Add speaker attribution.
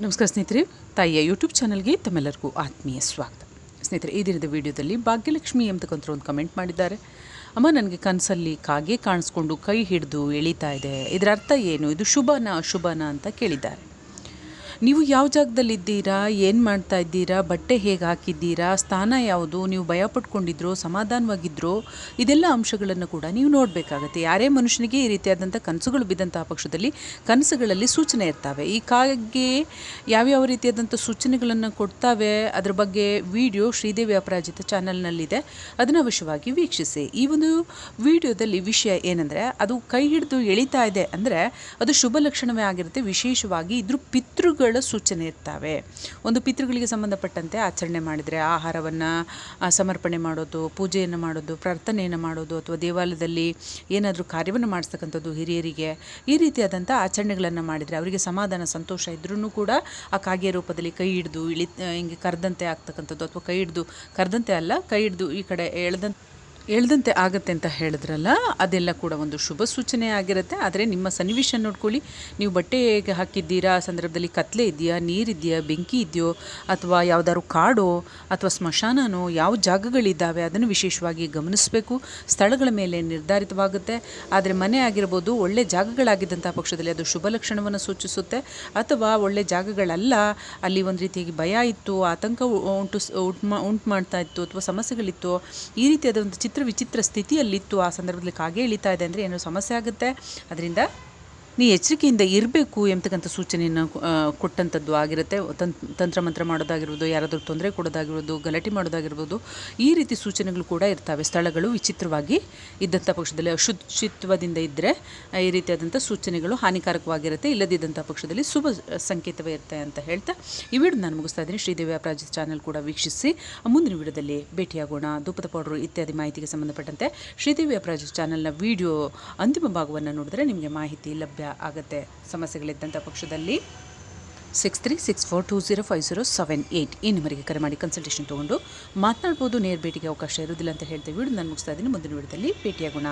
Speaker 1: ನಮಸ್ಕಾರ ಸ್ನೇಹಿತರೆ, ತಾಯಿಯ ಯೂಟ್ಯೂಬ್ ಚಾನಲ್ಗೆ ತಮ್ಮೆಲ್ಲರಿಗೂ ಆತ್ಮೀಯ ಸ್ವಾಗತ. ಸ್ನೇಹಿತರೆ, ಈ ದಿನದ ವಿಡಿಯೋದಲ್ಲಿ ಭಾಗ್ಯಲಕ್ಷ್ಮಿ ಎಂಬತಕ್ಕಂಥ ಒಂದು ಕಮೆಂಟ್ ಮಾಡಿದ್ದಾರೆ. ಅಮ್ಮ, ನನಗೆ ಕನಸಲ್ಲಿ ಕಾಗೆ ಕಾಣಿಸ್ಕೊಂಡು ಕೈ ಹಿಡಿದು ಎಳಿತಾ ಇದೆ. ಇದರ ಅರ್ಥ ಏನು? ಇದು ಶುಭನಾ, ಅಶುಭನಾ ಅಂತ ಕೇಳಿದ್ದಾರೆ. ನೀವು ಯಾವ ಜಾಗದಲ್ಲಿದ್ದೀರಾ, ಏನು ಮಾಡ್ತಾ ಇದ್ದೀರಾ, ಬಟ್ಟೆ ಹೇಗೆ ಹಾಕಿದ್ದೀರಾ, ಸ್ಥಾನ ಯಾವುದು, ನೀವು ಭಯ ಪಟ್ಕೊಂಡಿದ್ರು ಸಮಾಧಾನವಾಗಿದ್ರೋ, ಇದೆಲ್ಲ ಅಂಶಗಳನ್ನು ಕೂಡ ನೀವು ನೋಡಬೇಕಾಗತ್ತೆ. ಯಾರೇ ಮನುಷ್ಯನಿಗೆ ಈ ರೀತಿಯಾದಂಥ ಕನಸುಗಳು ಬಿದ್ದಂಥ ಪಕ್ಷದಲ್ಲಿ ಕನಸುಗಳಲ್ಲಿ ಸೂಚನೆ ಇರ್ತವೆ. ಈ ಕಾಗೆ ಯಾವ್ಯಾವ ರೀತಿಯಾದಂಥ ಸೂಚನೆಗಳನ್ನು ಕೊಡ್ತಾವೆ, ಅದರ ಬಗ್ಗೆ ವಿಡಿಯೋ ಶ್ರೀದೇವಿ ಅಪರಾಜಿತ ಚಾನಲ್ನಲ್ಲಿದೆ. ಅದನ್ನು ಅವಶ್ಯವಾಗಿ ವೀಕ್ಷಿಸಿ. ಈ ಒಂದು ವಿಡಿಯೋದಲ್ಲಿ ವಿಷಯ ಏನಂದರೆ, ಅದು ಕೈ ಹಿಡಿದು ಎಳಿತಾ ಇದೆ ಅಂದರೆ, ಅದು ಶುಭ ಲಕ್ಷಣವೇ ಆಗಿರುತ್ತೆ. ವಿಶೇಷವಾಗಿ ಇದ್ರ ಪಿತೃಗಳ ಸೂಚನೆ ಇರ್ತವೆ. ಒಂದು ಪಿತೃಗಳಿಗೆ ಸಂಬಂಧಪಟ್ಟಂತೆ ಆಚರಣೆ ಮಾಡಿದರೆ ಆಹಾರವನ್ನು ಸಮರ್ಪಣೆ ಮಾಡೋದು, ಪೂಜೆಯನ್ನು ಮಾಡೋದು, ಪ್ರಾರ್ಥನೆಯನ್ನು ಮಾಡೋದು, ಅಥವಾ ದೇವಾಲಯದಲ್ಲಿ ಏನಾದರೂ ಕಾರ್ಯವನ್ನು ಮಾಡಿಸ್ತಕ್ಕಂಥದ್ದು ಹಿರಿಯರಿಗೆ, ಈ ರೀತಿಯಾದಂಥ ಆಚರಣೆಗಳನ್ನು ಮಾಡಿದರೆ ಅವರಿಗೆ ಸಮಾಧಾನ, ಸಂತೋಷ ಇದ್ರೂ ಕೂಡ ಆ ಕಾಗೆ ರೂಪದಲ್ಲಿ ಕೈ ಹಿಡಿದು ಇಳಿ ಹಿಂಗೆ ಕರೆದಂತೆ ಆಗ್ತಕ್ಕಂಥದ್ದು ಅಥವಾ ಕೈ ಹಿಡಿದು, ಕರೆದಂತೆ ಅಲ್ಲ, ಕೈ ಹಿಡಿದು ಈ ಕಡೆ ಎಳ್ದಂತೆ ಎಳ್ದಂತೆ ಆಗುತ್ತೆ ಅಂತ ಹೇಳಿದ್ರಲ್ಲ, ಅದೆಲ್ಲ ಕೂಡ ಒಂದು ಶುಭ ಸೂಚನೆ ಆಗಿರುತ್ತೆ. ಆದರೆ ನಿಮ್ಮ ಸನ್ನಿವೇಶ ನೋಡ್ಕೊಳ್ಳಿ. ನೀವು ಬಟ್ಟೆ ಹೇಗೆ ಹಾಕಿದ್ದೀರಾ ಸಂದರ್ಭದಲ್ಲಿ ಕತ್ಲೆ ಇದೆಯಾ, ನೀರಿದೆಯಾ, ಬೆಂಕಿ ಇದೆಯೋ, ಅಥವಾ ಯಾವುದಾದ್ರು ಕಾಡೋ, ಅಥವಾ ಸ್ಮಶಾನನೋ, ಯಾವ ಜಾಗಗಳಿದ್ದಾವೆ, ಅದನ್ನು ವಿಶೇಷವಾಗಿ ಗಮನಿಸಬೇಕು. ಸ್ಥಳಗಳ ಮೇಲೆ ನಿರ್ಧಾರಿತವಾಗುತ್ತೆ. ಆದರೆ ಮನೆ ಆಗಿರ್ಬೋದು, ಒಳ್ಳೆ ಜಾಗಗಳಾಗಿದ್ದಂಥ ಪಕ್ಷದಲ್ಲಿ ಅದು ಶುಭ ಲಕ್ಷಣವನ್ನು ಸೂಚಿಸುತ್ತೆ. ಅಥವಾ ಒಳ್ಳೆ ಜಾಗಗಳಲ್ಲ, ಅಲ್ಲಿ ಒಂದು ರೀತಿಯಾಗಿ ಭಯ ಇತ್ತು, ಆತಂಕ ಉಂಟು ಉಂಟು ಮಾಡ್ತಾ ಇತ್ತು, ಅಥವಾ ಸಮಸ್ಯೆಗಳಿತ್ತು, ಈ ರೀತಿಯಾದ ಒಂದು ಚಿತ್ರ ವಿಚಿತ್ರ ಸ್ಥಿತಿಯಲ್ಲಿತ್ತು ಆ ಸಂದರ್ಭದಲ್ಲಿ ಕಾಗೆ ಇಳಿತಾ ಇದೆ ಅಂದರೆ ಏನೋ ಸಮಸ್ಯೆ ಆಗುತ್ತೆ. ಅದರಿಂದ ನೀ ಎಚ್ಚರಿಕೆಯಿಂದ ಇರಬೇಕು ಎಂಬತಕ್ಕಂಥ ಸೂಚನೆಯನ್ನು ಕೊಟ್ಟಂಥದ್ದು ಆಗಿರುತ್ತೆ. ತಂತ್ ತಂತ್ರ ಮಂತ್ರ ಮಾಡೋದಾಗಿರ್ಬೋದು, ಯಾರಾದರೂ ತೊಂದರೆ ಕೊಡೋದಾಗಿರ್ಬೋದು, ಗಲಾಟೆ ಮಾಡೋದಾಗಿರ್ಬೋದು, ಈ ರೀತಿ ಸೂಚನೆಗಳು ಕೂಡ ಇರ್ತವೆ. ಸ್ಥಳಗಳು ವಿಚಿತ್ರವಾಗಿ ಇದ್ದಂಥ ಪಕ್ಷದಲ್ಲಿ, ಅಶುಚಿತ್ವದಿಂದ ಇದ್ದರೆ ಈ ರೀತಿಯಾದಂಥ ಸೂಚನೆಗಳು ಹಾನಿಕಾರಕವಾಗಿರುತ್ತೆ. ಇಲ್ಲದಿದ್ದಂಥ ಪಕ್ಷದಲ್ಲಿ ಶುಭ ಸಂಕೇತವೇ ಇರುತ್ತೆ ಅಂತ ಹೇಳ್ತಾ ಈ ವಿಡಿಯೋ ನಾನು ಮುಗಿಸ್ತಾ ಇದ್ದೀನಿ. ಶ್ರೀದೇವಿ ಅಪರಾಜ್ ಚಾನಲ್ ಕೂಡ ವೀಕ್ಷಿಸಿ. ಮುಂದಿನ ವಿಡಿಯೋದಲ್ಲಿ ಭೇಟಿಯಾಗೋಣ. ಧೂಪದ ಪೌಡರು ಇತ್ಯಾದಿ ಮಾಹಿತಿಗೆ ಸಂಬಂಧಪಟ್ಟಂತೆ ಶ್ರೀದೇವಿ ಅಪರಾಜ್ ಚಾನಲ್ನ ವಿಡಿಯೋ ಅಂತಿಮ ಭಾಗವನ್ನು ನೋಡಿದ್ರೆ ನಿಮಗೆ ಮಾಹಿತಿ ಲಭ್ಯ ಆಗುತ್ತೆ. ಸಮಸ್ಯೆಗಳಿದ್ದಂಥ ಪಕ್ಷದಲ್ಲಿ six three six four two zero five zero seven eight ಈ ನಂಬರಿಗೆ ಕರೆ ಮಾಡಿ ಕನ್ಸಲ್ಟೇಷನ್ ತೊಗೊಂಡು ಮಾತನಾಡ್ಬೋದು. ನೇರ ಭೇಟಿಗೆ ಅವಕಾಶ ಇರೋದಿಲ್ಲ ಅಂತ ಹೇಳ್ತೇವೆ ನಾನು ಮುಗಿಸ್ತಾ ಇದ್ದೀನಿ. ಮುಂದಿನ ವಿಡಿಯೋದಲ್ಲಿ ಭೇಟಿಯಾಗೋಣ.